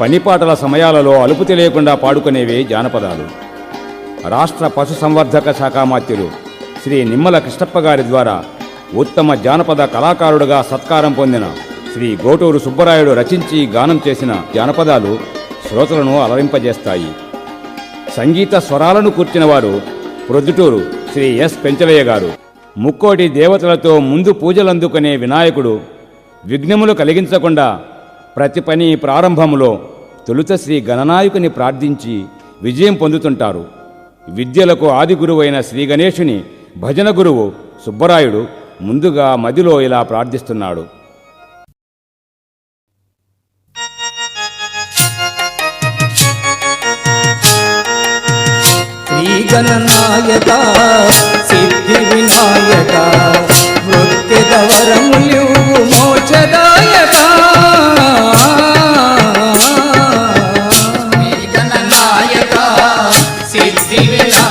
పనిపాటల సమయాలలో అలుపు తెలియకుండా పాడుకునేవే జానపదాలు. రాష్ట్ర పశు సంవర్ధక శాఖ మాత్యులు శ్రీ నిమ్మల కృష్ణప్ప గారి ద్వారా ఉత్తమ జానపద కళాకారుడుగా సత్కారం పొందిన శ్రీ గోటూరు సుబ్బరాయుడు రచించి గానం చేసిన జానపదాలు శ్రోతలను అలరింపజేస్తాయి. సంగీత స్వరాలను కూర్చిన వారు ప్రొద్దుటూరు శ్రీ ఎస్. పెంచలయ్య గారు. ముక్కోటి దేవతలతో ముందు పూజలందుకునే వినాయకుడు విఘ్నములు కలిగించకుండా ప్రతి పని ప్రారంభములో తొలుత శ్రీ గణనాయకుని ప్రార్థించి విజయం పొందుతుంటారు. విద్యలకు ఆది గురువైన శ్రీ గణేషుని భజన గురువు సుబ్బరాయుడు ముందుగా మదిలో ఇలా ప్రార్థిస్తున్నాడు. శ్రీగణనాయక సిద్ధి వినాయక మృత్యుద సిద్ధి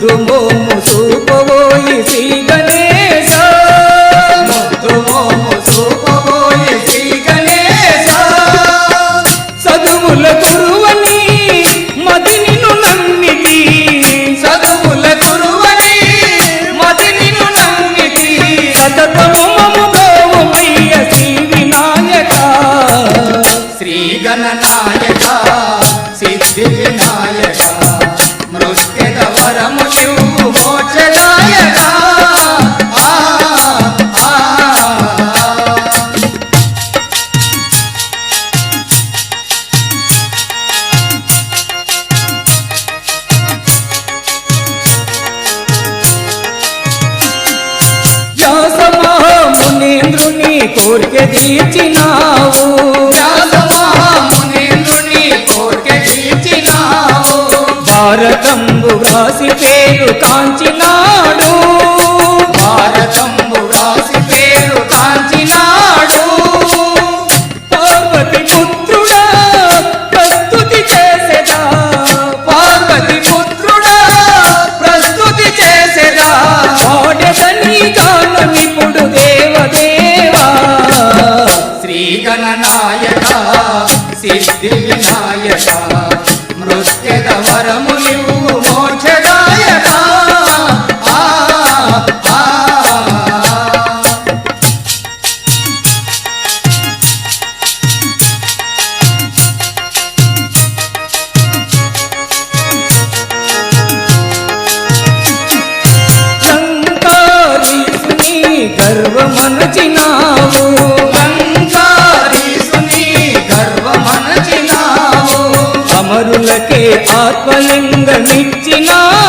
তুমো మహామునేంద్రుని కోరిక తీర్చినావు వ్యాసమహామునీంద్రుని కోరిక తీర్చినావు. భారతంబు వ్రాసి పేరు కాంచినాడు గర్వమనచినావు. అమరులకే ఆత్మలింగమిచ్చినావు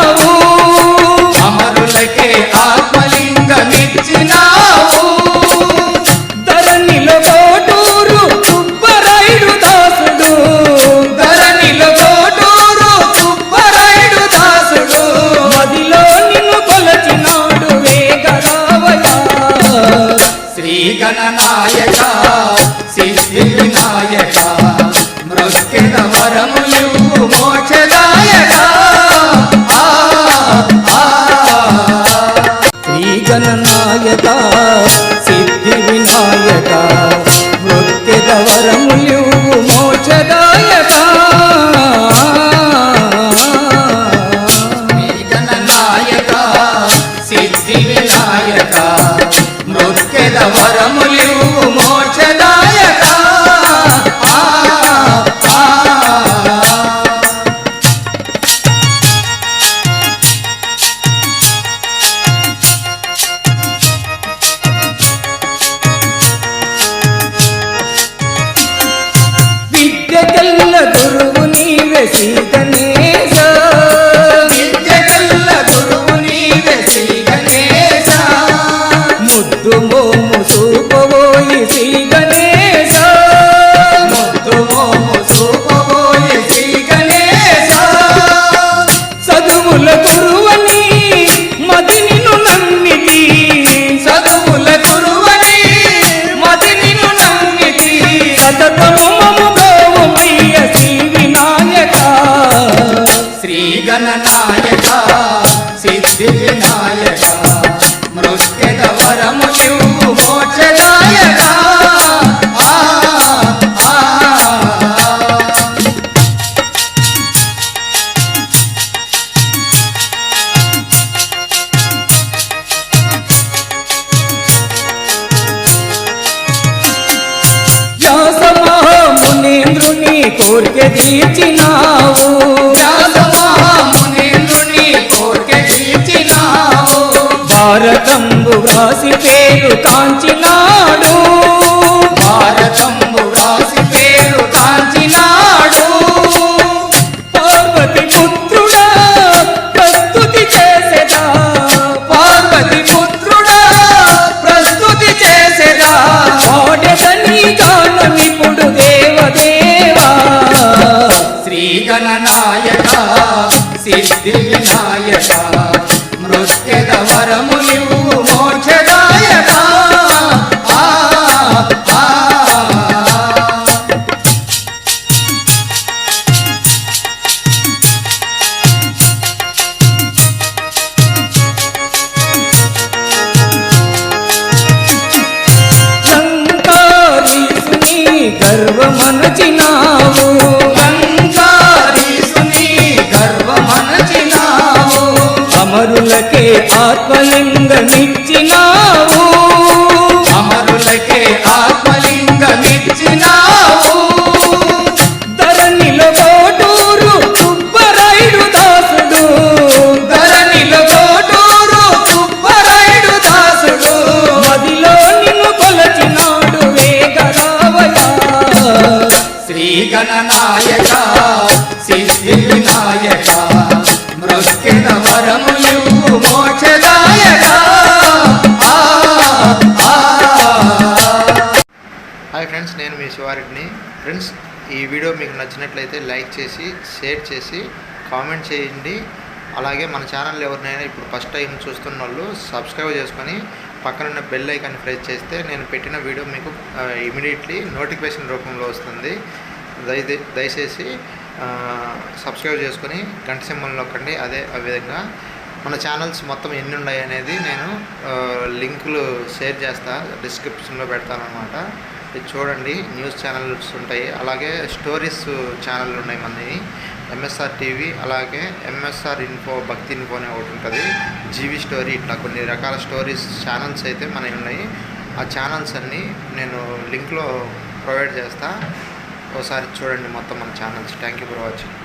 జననాయక సిద్ధి వినాయక మృత్యుద వరములు మోక్షదాయక. శ్రీ గణనాయక సిద్ధి వినాయక మృత్యుద వరములు ముద్దు మోము వ్యాస మహామునీంద్రుని కోరిక తీర్చినావు వ్యాసమహామునీంద్రుని కోరిక తీర్చినావు. భారతంబు వ్రాసి పేరు కాంచినాడు సిద్ధి వినాయక మృత్యుద వరములు మోక్షదాయక. ఆ, సిద్ధి వినాయక వరములు మోక్షదాయక హాయ్ ఫ్రెండ్స్ నేను మీ శివారెడ్డిని. ఫ్రెండ్స్ ఈ వీడియో మీకు నచ్చినట్లయితే లైక్ చేసి షేర్ చేసి కామెంట్ చేయండి. అలాగే మన ఛానల్ ఎవరినైనా ఇప్పుడు ఫస్ట్ టైం చూస్తున్న వాళ్ళు సబ్స్క్రైబ్ చేసుకొని పక్కనున్న బెల్ ఐకాన్ ప్రెస్ చేస్తే నేను పెట్టిన వీడియో మీకు ఇమీడియట్లీ నోటిఫికేషన్ రూపంలో వస్తుంది. దయచేసి సబ్స్క్రైబ్ చేసుకొని గంట సింబల్ నొక్కండి. అదే ఆ విధంగా మన ఛానల్స్ మొత్తం ఎన్ని ఉన్నాయి అనేది నేను లింకులు షేర్ చేస్తా డిస్క్రిప్షన్లో పెడతాను అనమాట ఇది చూడండి న్యూస్ ఛానల్స్ ఉంటాయి. అలాగే స్టోరీస్ ఛానల్ ఉన్నాయి మనది. ఎంఎస్ఆర్ టీవీ అలాగే ఎంఎస్ఆర్ ఇన్ఫో భక్తి ఇన్ఫో అనే ఒకటి ఉంటుంది. జీవీ స్టోరీ ఇట్లా కొన్ని రకాల స్టోరీస్ ఛానల్స్ అయితే మనవి ఉన్నాయి. ఆ ఛానల్స్ అన్నీ నేను లింక్లో ప్రొవైడ్ చేస్తాను ఒకసారి చూడండి మొత్తం మన channels. Thank you for watching